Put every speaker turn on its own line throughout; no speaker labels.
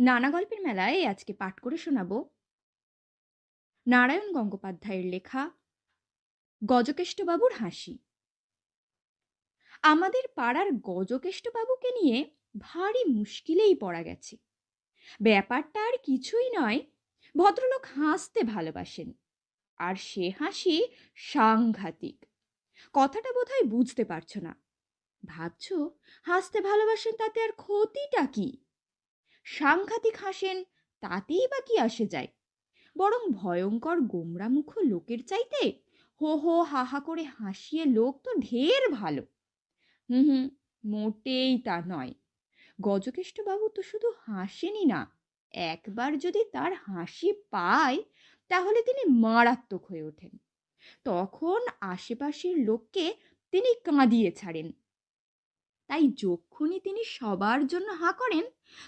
নানা গল্পের মেলায় আজকে পাঠ করে শোনাব। নারায়ণ গঙ্গোপাধ্যায়ের লেখা, গজকেষ্টবাবুর হাসি। আমাদের পাড়ার গজকেষ্টবাবুকে নিয়ে ভারী মুশকিলেই পড়া গেছে। ব্যাপারটা আর কিছুই নয়, ভদ্রলোক হাসতে ভালোবাসেন। আর সে হাসি সাংঘাতিক। কথাটা বোধহয় বুঝতে পারছ না। ভাবছ, হাসতে ভালোবাসেন তাতে আর ক্ষতিটা কি? সাংঘাতিক হাসেন, তাতেই বা কি আসে যায়? বরং ভয়ঙ্কর গোমরামুখ লোকের চাইতে হো হো হা হা করে হাসিয়ে লোক তো ঢের ভালো। হুম হুম, মোটেই তা নয়। গজকেষ্টবাবু তো শুধু হাসেনই না, একবার যদি তার হাসি পায়, তাহলে তিনি মারাত্মক হয়ে ওঠেন। তখন আশেপাশের লোককে তিনি কাঁদিয়ে ছাড়েন। তাই যক্ষুনি তিনি সবার জন্য হা করেন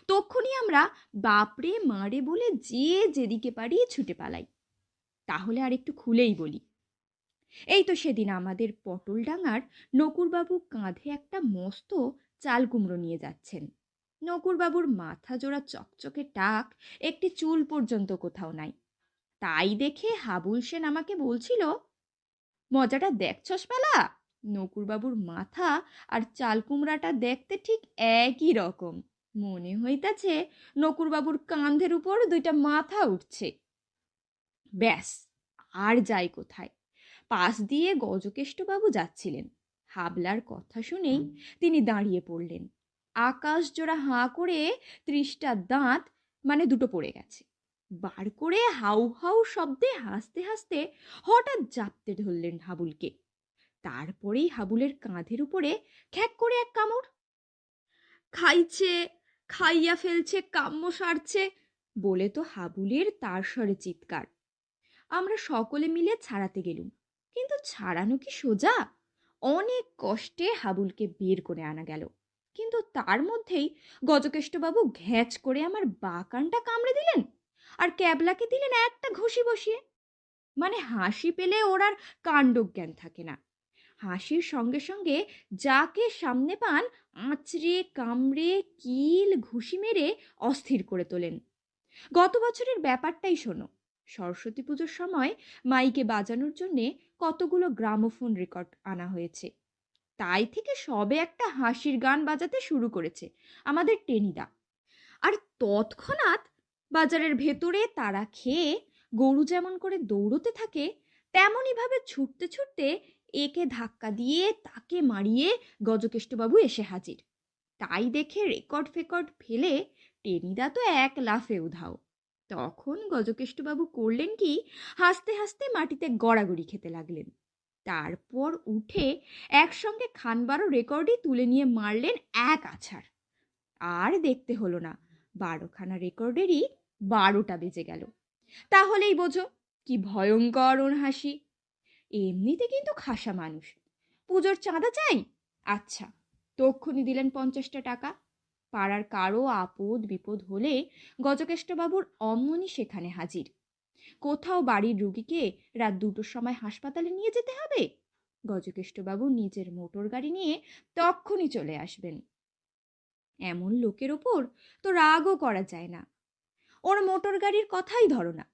তক্ষুনি আমরা বাপরে, মারে বলে যে যেদিকে পারি ছুটে পালাই। তাহলে আর একটু খুলেই বলি। এই তো সেদিন আমাদের পটলডাঙ্গার নকুরবাবু কাঁধে একটা মস্ত চাল কুমড়ো নিয়ে যাচ্ছেন। নকুরবাবুর মাথা জোড়া চকচকে টাক, একটি চুল পর্যন্ত কোথাও নাই। তাই দেখে হাবুল সেন আমাকে বলছিল, মজাটা দেখছস পালা? নকুরবাবুর মাথা আর চাল কুমড়াটা দেখতে ঠিক একই রকম। মনে হইতাছে নকুরবাবুর কাঁধের উপর দুইটা মাথা উঠছে। ব্যাস আর যাই কোথায়। পাশ দিয়ে গজকেষ্টবাবু যাচ্ছিলেন। হাবলার কথা শুনেই তিনি দাঁড়িয়ে পড়লেন। আকাশ জোড়া হাঁ করে ত্রিশটা দাঁত মানে দুটো পড়ে গেছে। বার করে হাউ হাউ শব্দে হাসতে হাসতে হঠাৎ জাপতে ধরলেন হাবুলকে। তারপরেই হাবুলের কাঁধের উপরে খ্যাক করে এক কামড়। খাইছে, খাইয়া ফেলছে, কাম্য সারছে, বলে তো হাবুলের তার স্বরে চিৎকার। আমরা সকলে মিলে ছাড়াতে গেলুম, কিন্তু ছাড়ানো কি সোজা? অনেক কষ্টে হাবুলকে বের করে আনা গেল, কিন্তু তার মধ্যেই গজকেষ্টবাবু ঘ্যাচ করে আমার বাকানটা কামড়ে দিলেন, আর ক্যাবলাকে দিলেন একটা ঘষি বসিয়ে। মানে হাসি পেলে ওর আর কাণ্ডজ্ঞান থাকে না। হাসির সঙ্গে সঙ্গে যাকে সামনে পান, আঁচড়ে, কামড়ে, কিল, ঘুষি মেরে অস্থির করে তোলেন। গত বছরের ব্যাপারটাই শোনো, সরস্বতী পুজোর সময় মাইকে বাজানোর জন্যে কতগুলো গ্রামোফোন রেকর্ড আনা হয়েছে। তাই থেকে সবে একটা হাসির গান বাজাতে শুরু করেছে আমাদের টেনিদা। আর তৎক্ষণাৎ বাজারের ভেতরে তারা খেয়ে গরু যেমন করে দৌড়তে থাকে তেমনইভাবে ছুটতে ছুটতে একে ধাক্কা দিয়ে তাকে মারিয়ে গজকেষ্টবাবু এসে হাজির। তাই দেখে রেকর্ড ফেকর্ড ফেলে টেনিদা তো এক লাফে উধাও। তখন গজকেষ্টবাবু করলেন কি, হাসতে হাসতে মাটিতে গড়াগড়ি খেতে লাগলেন। তারপর উঠে একসঙ্গে খানবারো রেকর্ডই তুলে নিয়ে মারলেন এক আছাড়। আর দেখতে হলো না, বারোখানা রেকর্ডেরই বারোটা বেজে গেল। তাহলেই বোঝো, কি ভয়ঙ্কর ওর হাসি। এমনিতে কিন্তু খাসা মানুষ। পুজোর চাঁদা চাই? আচ্ছা তক্ষুনি দিলেন পঞ্চাশটা টাকা। পাড়ার কারও আপদ বিপদ হলে গজকেষ্টবাবুর অমনি সেখানে হাজির। কোথাও বাড়ির রুগীকে রাত দুটোর সময় হাসপাতালে নিয়ে যেতে হবে? গজকেষ্টবাবু নিজের মোটর গাড়ি নিয়ে তক্ষুনি চলে আসবেন। এমন লোকের ওপর তো রাগও করা যায় না। ওর মোটর গাড়ির কথাই ধরো না।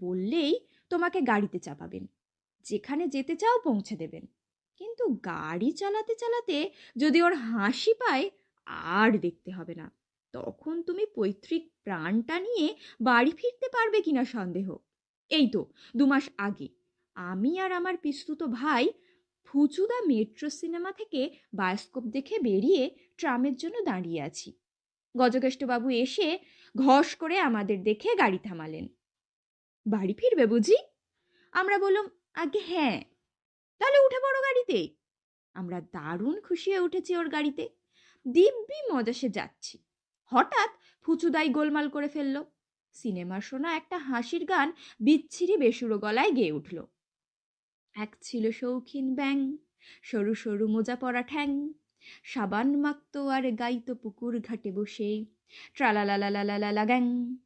বললেই তোমাকে গাড়িতে চাপাবেন। যেখানে যেতে চাও পৌঁছে দেবেন। কিন্তু গাড়ি চালাতে চালাতে যদি ওর হাসি পায়, আর দেখতে হবে না। তখন তুমি পৈতৃক প্রাণটা নিয়ে বাড়ি ফিরতে পারবে কিনা সন্দেহ। এই তো দু মাস আগে। আমি আর আমার পিস্তুত ভাই ফুচুদা মেট্রো সিনেমা থেকে বায়োস্কোপ দেখে বেরিয়ে ট্রামের জন্য দাঁড়িয়ে আছি। গজকেষ্টবাবু এসে ঘস করে আমাদের দেখে গাড়ি থামালেন। বাড়ি ফিরবে বুঝি? আমরা বললাম আগে হ্যাঁ তাহলে উঠে পড়ো গাড়িতে। আমরা দারুণ খুশি হয়ে উঠেছি ওর গাড়িতে। দিব্যি মজা সে যাচ্ছি। হঠাৎ ফুচুদাই গোলমাল করে ফেলল। সিনেমার শোনা একটা হাসির গান বিচ্ছিরি বেসুরো গলায় গেয়ে উঠল। এক ছিল শৌখিন ব্যাং, সরু সরু মোজা পরা ঠ্যাং, সাবান মাখতো আর গাইতো পুকুর ঘাটে বসে ট্রালালালালালা গ্যাং।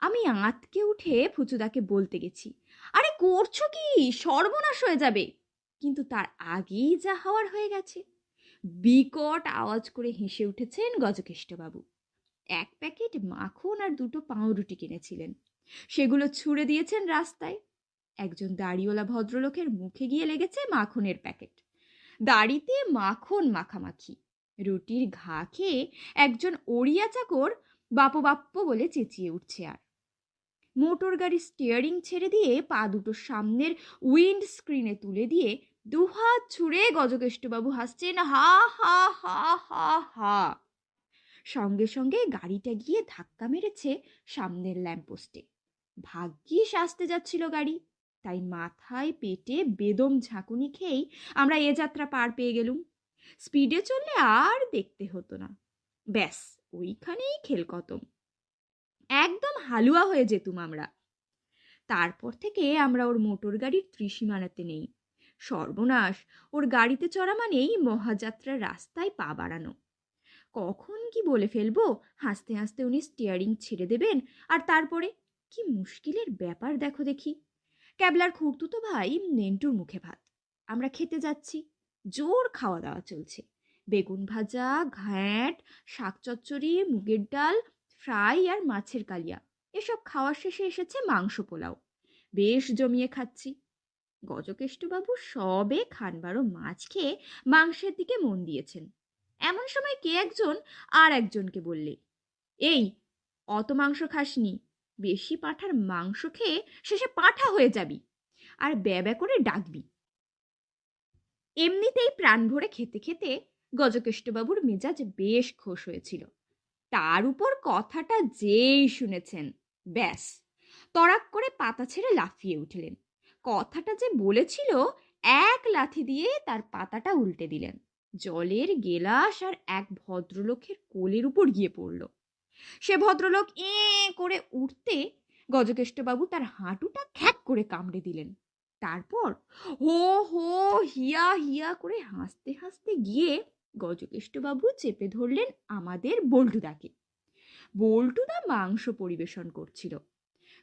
আমি আঁতকে উঠে ফুচুদাকে বলতে গেছি আরে করছ কি? সর্বনাশ হয়ে যাবে। কিন্তু তার আগেই যা হওয়ার হয়ে গেছে। বিকট আওয়াজ করে হেসে উঠেছেন গজকেষ্টবাবু। এক প্যাকেট মাখন আর দুটো পাউরুটি কিনেছিলেন। সেগুলো ছুঁড়ে দিয়েছেন রাস্তায়। একজন দাড়িওয়ালা ভদ্রলোকের মুখে গিয়ে লেগেছে মাখনের প্যাকেট। দাড়িতে মাখন মাখামাখি। রুটির ঘা খেয়ে একজন ওড়িয়া চাকর বাপো বাপ্প বলে চেঁচিয়ে উঠছে আর। মোটর গাড়ির স্টিয়ারিং ছেড়ে দিয়ে পা দুটো সামনের উইন্ড স্ক্রিনে তুলে দিয়ে দুহাত ছুঁড়ে গজকেষ্টবাবু হাসছেন, হা হা হা হা হা। সঙ্গে সঙ্গে গাড়িটা গিয়ে ধাক্কা মেরেছে সামনের ল্যাম্পপোস্টে ভাগ্যিস আসতে যাচ্ছিল গাড়ি। তাই মাথায় পেটে বেদম ঝাঁকুনি খেয়েই আমরা এ যাত্রা পার পেয়ে গেলুম। স্পিডে চললে আর দেখতে হতো না। ব্যাস, ওইখানেই খেলকতম একদম হালুয়া হয়ে যেতুম আমরা। তারপর থেকে আমরা ওর মোটর গাড়ির ত্রিসীমানাতে নেই। সর্বনাশ, ওর গাড়িতে চড়া মানেই মহাযাত্রার রাস্তায় পা বাড়ানো। কখন কি বলে ফেলব, হাসতে হাসতে উনি স্টিয়ারিং ছেড়ে দেবেন, আর তারপরে, কি মুশকিলের ব্যাপার দেখো দেখি। ক্যাবলার খুঁড়তুতো ভাই নেন্টুর মুখে ভাত। আমরা খেতে যাচ্ছি, জোর খাওয়া দাওয়া চলছে। বেগুন ভাজা, ঘ্যাঁট, শাক চচ্চড়ি, মুগের ডাল ফ্রাই আর মাছের কালিয়া। এসব খাওয়ার শেষে এসেছে মাংস পোলাও। বেশ জমিয়ে খাচ্ছি। গজকেষ্টবাবু সবে খানবারও মাছ খেয়ে মাংসের দিকে মন দিয়েছেন। এমন সময় কে একজন আর একজনকে বললে, এই, অত মাংস খাসনি। বেশি পাঠার মাংস খেয়ে শেষে পাঠা হয়ে যাবি আর ব্যবা করে ডাকবি। এমনিতেই প্রাণ ভরে খেতে খেতে গজকেষ্টবাবুর মেজাজ বেশ খোশ হয়েছিল। তার উপর কথাটা যেই শুনেছেন, ব্যাস। তড়াক করে পাতা ছেড়ে লাফিয়ে উঠলেন। কথাটা যে বলেছিল, এক লাথি দিয়ে তার পাতাটা উল্টে দিলেন। জলের গেলাস আর এক ভদ্রলোকের কোলের উপর গিয়ে পড়ল। সে ভদ্রলোক এ করে উঠতে গজকেষ্টবাবু তার হাঁটুটা খ্যাক করে কামড়ে দিলেন। তারপর হো হো, হিয়া হিয়া করে হাসতে হাসতে গিয়ে গজকেষ্টবাবু চেপে ধরলেন আমাদের বল্টুদাকে। বল্টুদা মাংস পরিবেশন করছিল।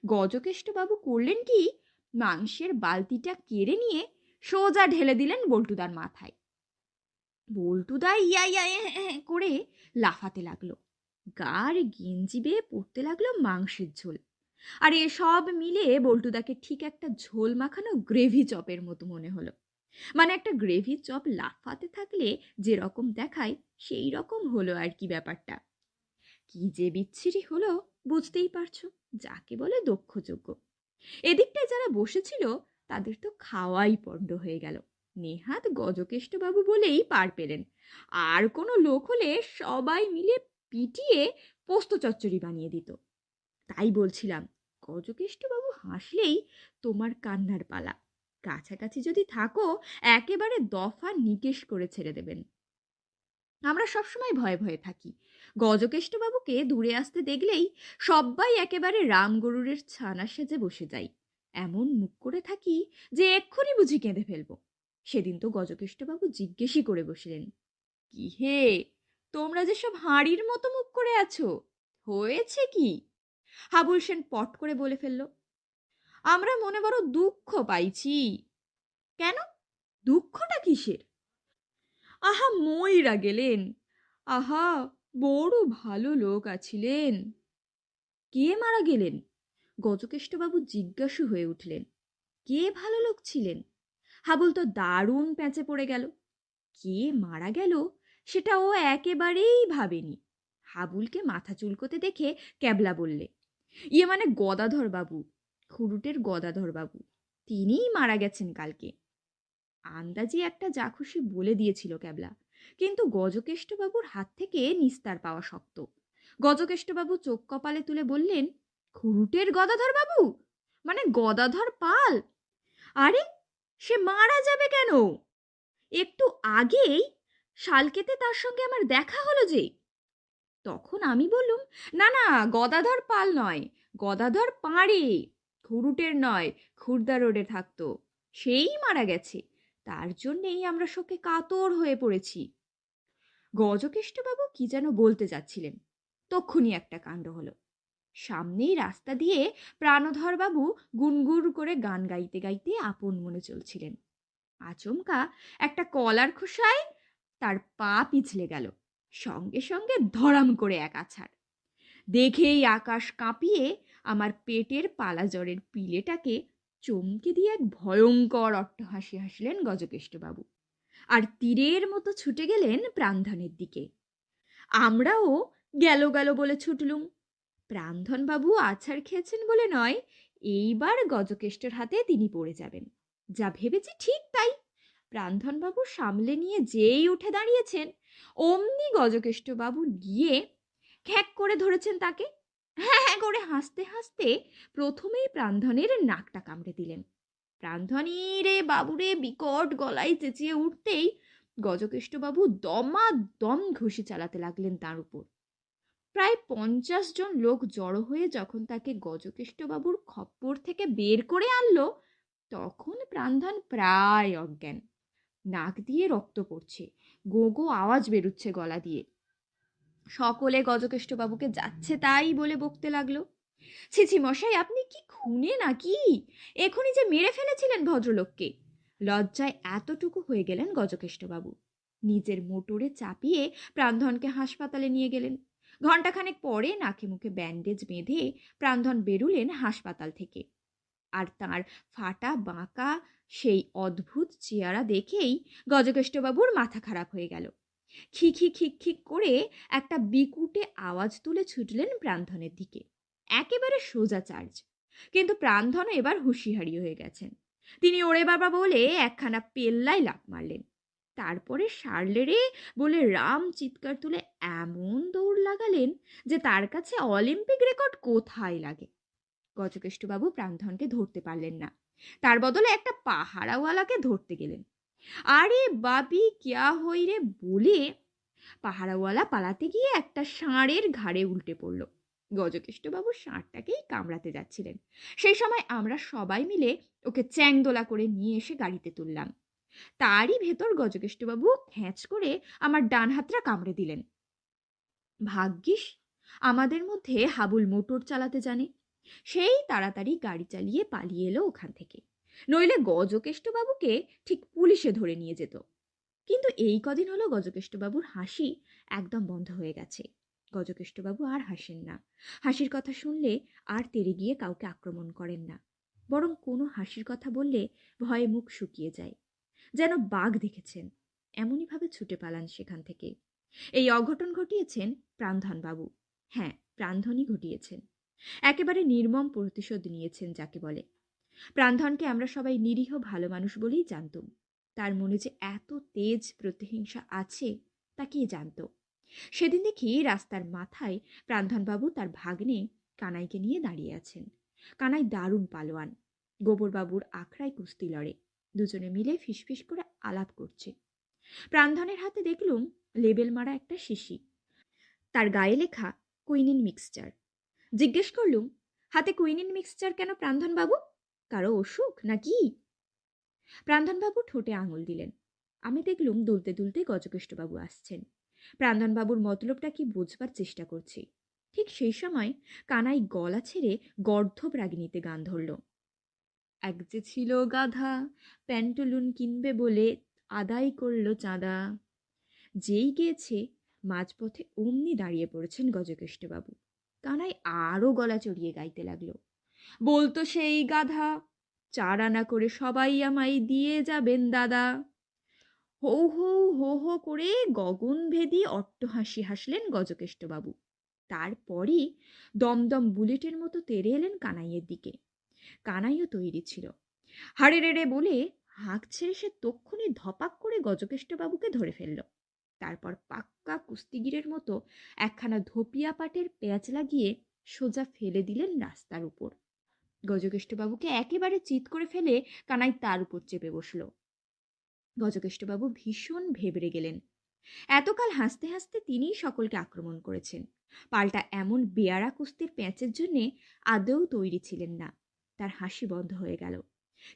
গজকেষ্টবাবু করলেন কি? মাংসের বালতিটা কেড়ে নিয়ে সোজা ঢেলে দিলেন বল্টুদার মাথায়। বল্টুদা ইয়া ইয়া এ, এ করে লাফাতে লাগল। গার গেঞ্জি বেয়ে পড়তে লাগল মাংসের ঝোল। আর এসব মিলে বল্টুদাকে ঠিক একটা ঝোল মাখানো গ্রেভি চপের মতো মনে হলো। মানে একটা গ্রেভি চপ লাফাতে থাকলে যেরকম দেখায় সেই রকম হলো আর কি ব্যাপারটা। কি যে বিচ্ছিরি হলো বুঝতেই পারছ, যাকে বলে দক্ষযোগ্য এদিকটায় যারা বসেছিল তাদের তো খাওয়াই পণ্ড হয়ে গেল। নেহাত গজকেষ্টবাবু বলেই পার পেলেন। আর কোনো লোক হলে সবাই মিলে পিটিয়ে পোস্ত চচ্চড়ি বানিয়ে দিত। তাই বলছিলাম, গজকেষ্টবাবু হাসলেই তোমার কান্নার পালা। কাছাকাছি যদি থাকো, একেবারে দফা নিকেশ করে ছেড়ে দেবেন। আমরা সবসময় ভয়ে ভয়ে থাকি। গজকেষ্টবাবুকে দূরে আসতে দেখলেই সবাই একেবারে রামগরুরের ছানা সেজে বসে যাই এমন মুখ করে থাকি যে এক্ষুনি বুঝি কেঁদে ফেলব। সেদিন তো গজকেষ্টবাবু জিজ্ঞেসই করে বসলেন, কি হে? তোমরা যেসব হাঁড়ির মতো মুখ করে আছো, হয়েছে কি? হাবুল সেন পট করে বলে ফেলল আমরা মনে বড় দুঃখ পাইছি। কেন? দুঃখটা কিসের? আহা, ময়রা গেলেন। আহা, বড় ভালো লোক আছিলেন। কে মারা গেলেন? গজকেষ্টবাবু জিজ্ঞাসু হয়ে উঠলেন, কে ভালো লোক ছিলেন? হাবুল তো দারুণ প্যাঁচে পড়ে গেল। কে মারা গেল সেটা ও একেবারেই ভাবেনি। হাবুলকে মাথা চুলকোতে দেখে ক্যাবলা বললে ইয়ে মানে গদাধর বাবু খুরুটের গদাধর বাবু তিনিই মারা গেছেন কালকে। আন্দাজি একটা যা খুশি বলে দিয়েছিল ক্যাবলা। কিন্তু গজকেষ্টবাবুর হাত থেকে নিস্তার পাওয়া শক্ত। গজকেষ্টবাবু চোখ কপালে তুলে বললেন, খুরুটের গদাধর বাবু মানে গদাধর পাল? আরে, সে মারা যাবে কেন? একটু আগেই শালকেতে তার সঙ্গে আমার দেখা হলো যে। তখন আমি বললুম, না না, গদাধর পাল নয়, গদাধর পাড়ে। খুরুটের নয়, খুরদা রোডে থাকতো। সেই মারা গেছে। তার জন্যেই আমরা শোকে কাতর হয়ে পড়েছি। গজকেষ্টবাবু কি যেন বলতে যাচ্ছিলেন। তক্ষুনি একটা কাণ্ড হলো। সামনেই রাস্তা দিয়ে প্রাণধরবাবু গুনগুর করে গান গাইতে গাইতে আপন মনে চলছিলেন। আচমকা একটা কলার খোসায় তার পা পিছলে গেল, সঙ্গে সঙ্গে ধরাম করে এক আছাড়। দেখেই আকাশ কাঁপিয়ে আমার পেটের পালাজরের পিলেটাকে চমকে দিয়ে এক ভয়ঙ্কর অট্টহাসি হাসলেন গজকেষ্টবাবু। আর তীরের মতো ছুটে গেলেন প্রাণধনের দিকে। আমরাও গেল গেল বলে ছুটলুম। প্রাণধনবাবু আছাড় খেয়েছেন বলে নয়, এইবার গজকেষ্টর হাতে তিনি পড়ে যাবেন। যা ভেবেছি ঠিক তাই। প্রাণধনবাবু সামলে নিয়ে যেই উঠে দাঁড়িয়েছেন, অমনি গজকেষ্টবাবু গিয়ে খ্যাক করে ধরেছেন তাকে। হ্যাঁ হ্যাঁ করে হাসতে হাসতে প্রথমেই প্রাণধনের নাকটা কামড়ে দিলেন। প্রাণধনী রে বাবুরে, বিকট গলায় চেঁচিয়ে উঠতেই গজকেষ্টবাবু দমা দম ঘুষি চালাতে লাগলেন তার উপর। প্রায় পঞ্চাশ জন লোক জড়ো হয়ে যখন তাকে গজকেষ্টবাবুর খপ্পর থেকে বের করে আনলো, তখন প্রাণধন প্রায় অজ্ঞান। নাক দিয়ে রক্ত পড়ছে, গো গো আওয়াজ বেরুচ্ছে গলা দিয়ে। সকলে গজকেষ্টবাবুকে যাচ্ছে তাই বলে বকতে লাগল। ছিছি মশাই, আপনি কি খুনে নাকি? এখনই যে মেরে ফেলেছিলেন ভদ্রলোককে। লজ্জায় এতটুকু হয়ে গেলেন গজকেষ্টবাবু। নিজের মোটরে চাপিয়ে প্রাণধনকে হাসপাতালে নিয়ে গেলেন। ঘণ্টাখানেক পরে নাকে মুখে ব্যান্ডেজ বেঁধে প্রাণধন বেরুলেন হাসপাতাল থেকে। আর তার ফাটা বাঁকা, সেই অদ্ভুত চেহারা দেখেই গজকেষ্টবাবুর মাথা খারাপ হয়ে গেল। খিখি খিক করে একটা বিকুটে আওয়াজ তুলে ছুটলেন প্রাণধনের দিকে। একেবারে সোজা চার্জ। কিন্তু প্রাণধন এবার হুঁশিয়ারি হয়ে গেছেন। তিনি ওরে বাবা বলে একখানা পেল্লায় লাফ মারলেন। তারপরে সারলেরে বলে রাম চিৎকার তুলে এমন দৌড় লাগালেন যে তার কাছে অলিম্পিক রেকর্ড কোথায় লাগে? গজকেষ্টবাবু প্রাণধনকে ধরতে পারলেন না। তার বদলে একটা পাহারাওয়ালাকে ধরতে গেলেন। আরে বাবি কিয়া হই রে বলে পাহারাওয়ালা পালাতে গিয়ে একটা ষাঁড়ের ঘাড়ে উল্টে পড়ল। গজকেষ্টবাবু ষাঁড়টাকেই কামড়াতে যাচ্ছিলেন। সেই সময় আমরা সবাই মিলে ওকে চ্যাংদোলা করে নিয়ে এসে গাড়িতে তুললাম। তারই ভেতর গজকেষ্টবাবু খ্যাঁচ করে আমার ডান হাতটা কামড়ে দিলেন। ভাগ্যিস, আমাদের মধ্যে হাবুল মোটর চালাতে জানে। সেই তাড়াতাড়ি গাড়ি চালিয়ে পালিয়ে এলো ওখান থেকে। নইলে গজকেষ্টবাবুকে ঠিক পুলিশে ধরে নিয়ে যেত। কিন্তু এই কদিন হলো গজকেষ্টবাবুর হাসি একদম বন্ধ হয়ে গেছে। গজকেষ্টবাবু আর হাসেন না। হাসির কথা শুনলে আর তেরে গিয়ে কাউকে আক্রমণ করেন না। বরং কোনো হাসির কথা বললে ভয়ে মুখ শুকিয়ে যায়। যেন বাঘ দেখেছেন, এমনইভাবে ছুটে পালান সেখান থেকে। এই অঘটন ঘটিয়েছেন প্রাণধনবাবু। হ্যাঁ প্রাণধনই ঘটিয়েছেন। একেবারে নির্মম প্রতিশোধ নিয়েছেন যাকে বলে। প্রাণধনকে আমরা সবাই নিরীহ ভালো মানুষ বলেই জানতুম। তার মনে যে এত তেজ প্রতিহিংসা আছে, তা কে জানত? সেদিন দেখি রাস্তার মাথায় প্রাণধনবাবু তার ভাগ্নে কানাইকে নিয়ে দাঁড়িয়ে আছেন। কানাই দারুণ পালোয়ান। গোবরবাবুর আখড়ায় কুস্তি লড়ে। দুজনে মিলে ফিসফিস করে আলাপ করছে। প্রাণধনের হাতে দেখলুম লেবেল মারা একটা শিশি। তার গায়ে লেখা কুইনিন মিক্সচার। জিজ্ঞেস করলুম, হাতে কুইনিন মিক্সচার কেন প্রাণধনবাবু? কারও অসুখ নাকি? প্রাণধনবাবু ঠোঁটে আঙুল দিলেন। আমি দেখলুম দুলতে দুলতে গজকেষ্টবাবু আসছেন। প্রাণধনবাবুর মতলবটা কি বোঝবার চেষ্টা করছি। ঠিক সেই সময় কানাই গলা ছেড়ে গর্ধব রাগিনীতে গান ধরল। এক যে ছিল গাধা, প্যান্টলুন কিনবে বলে আদায় করল চাঁদা। যেই গিয়েছে, মাঝপথে অমনি দাঁড়িয়ে পড়েছেন গজকেষ্টবাবু। কানাই আরও গলা চড়িয়ে গাইতে লাগল। বলতো সেই গাধা, চার আনা করে সবাই আমায় দিয়ে যাবেন, দাদা। হৌ হৌ, হো হো করে গগনভেদী অট্টহাসি হাসলেন গজকেষ্টবাবু। তারপরই দমদম বুলেটের মতো তেরে এলেন কানাইয়ের দিকে। কানাইও তৈরি ছিল। হাড়ে রেড়ে বলে হাঁক ছেড়ে সে তক্ষুনি ধপাক করে গজকেষ্টবাবুকে ধরে ফেলল। তারপর পাক্কা কুস্তিগিরের মতো একখানা ধপিয়া পাটের পেঁয়াজ লাগিয়ে সোজা ফেলে দিলেন রাস্তার উপর। গজকেষ্টবাবুকে একেবারে চিৎ করে ফেলে কানাই তার উপর চেপে বসল। গজকেষ্টবাবু ভীষণ ভেবড়ে গেলেন। এতকাল হাসতে হাসতে তিনিই সকলকে আক্রমণ করেছেন। পাল্টা এমন বেয়ারা কুস্তির প্যাঁচের জন্যে আদৌ তৈরি ছিলেন না। তার হাসি বন্ধ হয়ে গেল।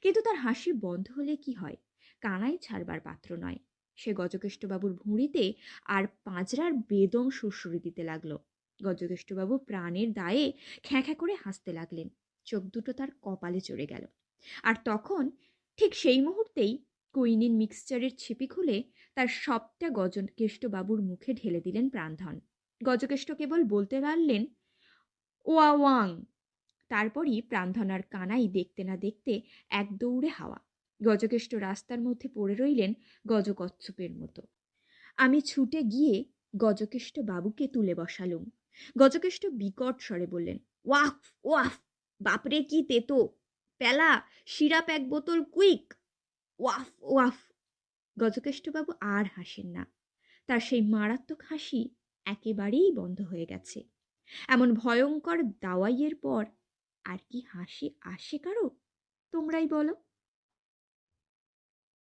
কিন্তু তার হাসি বন্ধ হলে কি হয়? কানাই ছাড়বার পাত্র নয়। সে গজকেষ্টবাবুর ভুঁড়িতে আর পাঁজরার বেদম সুরসুরি দিতে লাগল। গজকেষ্টবাবু প্রাণের দায়ে খ্যাঁ করে হাসতে লাগলেন। চোখ দুটো তার কপালে চড়ে গেল। আর তখন ঠিক সেই মুহূর্তেই কুইনিন মিক্সচারের ছিপি খুলে তার সবটা গজকেষ্টবাবুর মুখে ঢেলে দিলেন প্রাণধন। গজকেষ্ট কেবল বলতে পারলেন, ওয়া ওয়াং! তারপরই প্রাণধনার কানাই দেখতে না দেখতে এক দৌড়ে হাওয়া। গজকেষ্ট রাস্তার মধ্যে পড়ে রইলেন গজকচ্ছপের মতো। আমি ছুটে গিয়ে গজকেষ্ট বাবুকে তুলে বসালুম। গজকেষ্ট বিকট স্বরে বললেন, ওয়াফ ওয়াফ! বাপরে কি তেতো। প্যালা সিরাপ এক বোতল কুইক। ওয়াফ ওয়াফ। গজকেষ্টবাবু আর হাসেন না। তার সেই মারাত্মক হাসি একেবারেই বন্ধ হয়ে গেছে। এমন ভয়ঙ্কর দাওয়াইয়ের পর আর কি হাসি আসে কারও? তোমরাই বলো।